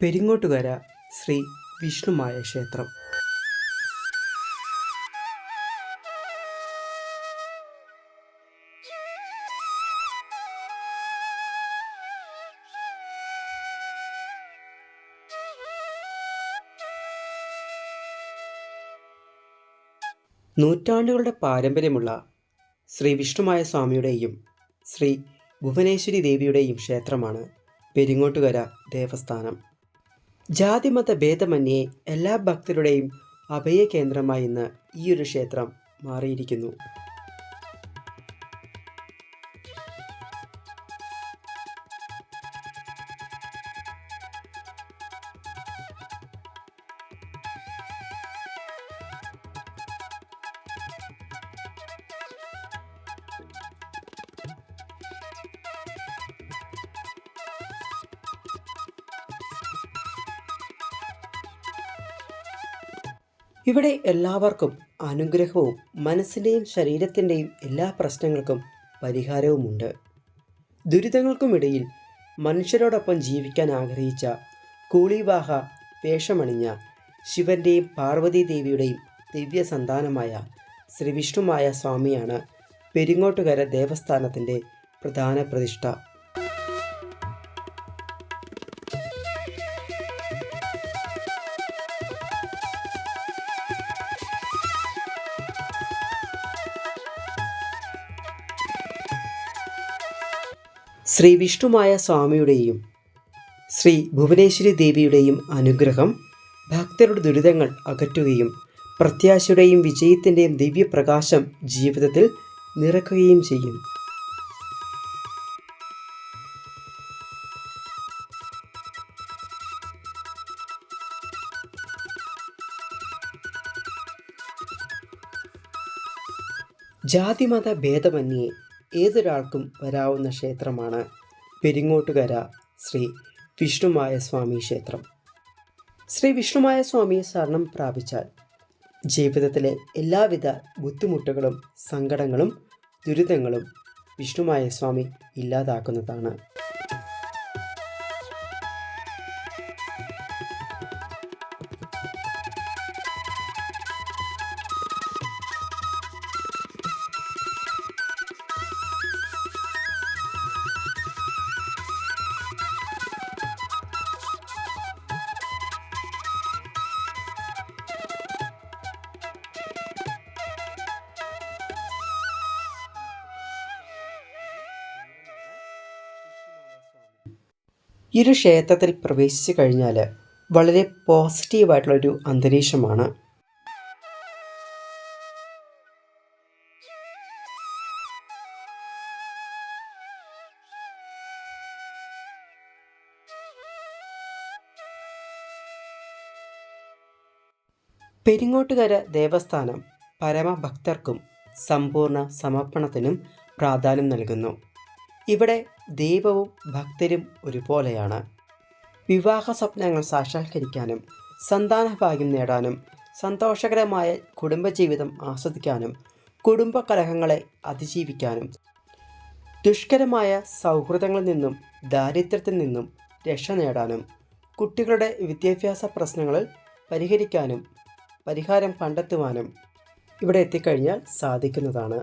പെരിങ്ങോട്ടുകര ശ്രീ വിഷ്ണുമായ ക്ഷേത്രം. നൂറ്റാണ്ടുകളുടെ പാരമ്പര്യമുള്ള ശ്രീ വിഷ്ണുമായ സ്വാമിയുടെയും ശ്രീ ഭുവനേശ്വരി ദേവിയുടെയും ക്ഷേത്രമാണ് പെരിങ്ങോട്ടുകര ദേവസ്ഥാനം. ജാതിമത ഭേദമന്യേ എല്ലാ ഭക്തരുടെയും അഭയകേന്ദ്രമായി ഇന്ന് ഈ ഒരു ക്ഷേത്രം മാറിയിരിക്കുന്നു. ഇവിടെ എല്ലാവർക്കും അനുഗ്രഹവും മനസ്സിന്റെയും ശരീരത്തിന്റെയും എല്ലാ പ്രശ്നങ്ങൾക്കും പരിഹാരവുമുണ്ട്. ദുരിതങ്ങൾക്കുമിടയിൽ മനുഷ്യരോടൊപ്പം ജീവിക്കാൻ ആഗ്രഹിച്ച കൂളിവാഹ വേഷമണിഞ്ഞ ശിവന്റെയും പാർവതി ദേവിയുടെയും ദിവ്യ സന്താനമായ ശ്രീ വിഷ്ണുമായ സ്വാമിയാണ് പെരിങ്ങോട്ടുകര ദേവസ്ഥാനത്തിന്റെ പ്രധാന പ്രതിഷ്ഠ. ശ്രീ വിഷ്ണുമായ സ്വാമിയുടെയും ശ്രീ ഭുവനേശ്വരി ദേവിയുടെയും അനുഗ്രഹം ഭക്തരുടെ ദുരിതങ്ങൾ അകറ്റുകയും പ്രത്യാശയുടെയും വിജയത്തിന്റെയും ദിവ്യപ്രകാശം ജീവിതത്തിൽ നിറക്കുകയും ചെയ്യും. ജാതിമത ഭേദമന്യേ ഏതൊരാൾക്കും വരാവുന്ന ക്ഷേത്രമാണ് പെരിങ്ങോട്ടുകര ശ്രീ വിഷ്ണുമായ സ്വാമി ക്ഷേത്രം. ശ്രീ വിഷ്ണുമായ സ്വാമിയെ ശരണം പ്രാപിച്ചാൽ ജീവിതത്തിലെ എല്ലാവിധ ബുദ്ധിമുട്ടുകളും സങ്കടങ്ങളും ദുരിതങ്ങളും വിഷ്ണുമായ സ്വാമി ഇല്ലാതാക്കുന്നതാണ്. ഈ ഒരു ക്ഷേത്രത്തിൽ പ്രവേശിച്ചു കഴിഞ്ഞാൽ വളരെ പോസിറ്റീവായിട്ടുള്ളൊരു അന്തരീക്ഷമാണ്. പെരിങ്ങോട്ടുകര ദേവസ്ഥാനം പരമഭക്തർക്കും സമ്പൂർണ സമർപ്പണത്തിനും പ്രാധാന്യം നൽകുന്നു. ഇവിടെ ദൈവവും ഭക്തരും ഒരുപോലെയാണ്. വിവാഹ സ്വപ്നങ്ങൾ സാക്ഷാത്കരിക്കാനും സന്താന ഭാഗ്യം നേടാനും സന്തോഷകരമായ കുടുംബജീവിതം ആസ്വദിക്കാനും കുടുംബ കലഹങ്ങളെ അതിജീവിക്കാനും ദുഷ്കരമായ സൗഹൃദങ്ങളിൽ നിന്നും ദാരിദ്ര്യത്തിൽ നിന്നും രക്ഷ നേടാനും കുട്ടികളുടെ വിദ്യാഭ്യാസ പ്രശ്നങ്ങളിൽ പരിഹരിക്കാനും പരിഹാരം കണ്ടെത്തുവാനും ഇവിടെ എത്തിക്കഴിഞ്ഞാൽ സാധിക്കുന്നതാണ്.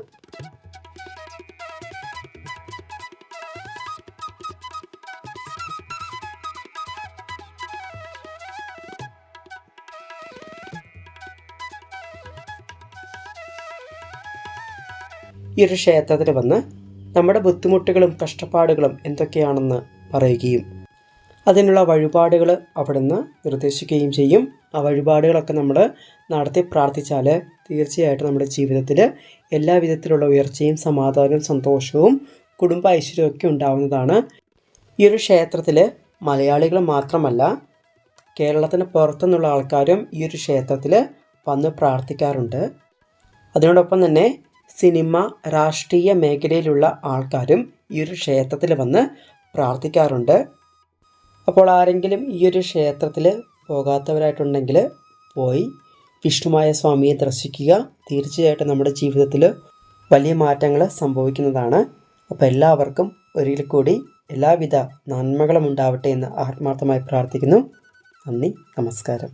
ഈ ഒരു ക്ഷേത്രത്തിൽ വന്ന് നമ്മുടെ ബുദ്ധിമുട്ടുകളും കഷ്ടപ്പാടുകളും എന്തൊക്കെയാണെന്ന് പറയുകയും അതിനുള്ള വഴിപാടുകൾ അവിടുന്ന് നിർദ്ദേശിക്കുകയും ചെയ്യും. ആ വഴിപാടുകളൊക്കെ നമ്മൾ നടത്തി പ്രാർത്ഥിച്ചാൽ തീർച്ചയായിട്ടും നമ്മുടെ ജീവിതത്തിൽ എല്ലാ വിധത്തിലുള്ള ഉയർച്ചയും സമാധാനവും സന്തോഷവും കുടുംബ ഐശ്വര്യമൊക്കെ ഉണ്ടാവുന്നതാണ്. ഈ ഒരു ക്ഷേത്രത്തിൽ മലയാളികൾ മാത്രമല്ല കേരളത്തിന് പുറത്തുനിന്നുള്ള ആൾക്കാരും ഈ ഒരു ക്ഷേത്രത്തിൽ വന്ന് പ്രാർത്ഥിക്കാറുണ്ട്. അതിനോടൊപ്പം തന്നെ സിനിമ രാഷ്ട്രീയ മേഖലയിലുള്ള ആൾക്കാരും ഈ ഒരു ക്ഷേത്രത്തിൽ വന്ന് പ്രാർത്ഥിക്കാറുണ്ട്. അപ്പോൾ ആരെങ്കിലും ഈ ഒരു ക്ഷേത്രത്തിൽ പോകാത്തവരായിട്ടുണ്ടെങ്കിൽ പോയി വിഷ്ണുമായ സ്വാമിയെ ദർശിക്കുക. തീർച്ചയായിട്ടും നമ്മുടെ ജീവിതത്തിൽ വലിയ മാറ്റങ്ങൾ സംഭവിക്കുന്നതാണ്. അപ്പോൾ എല്ലാവർക്കും ഒരിക്കൽ കൂടി എല്ലാവിധ നന്മകളും ഉണ്ടാവട്ടെ എന്ന് ആത്മാർത്ഥമായി പ്രാർത്ഥിക്കുന്നു. നന്ദി നമസ്കാരം.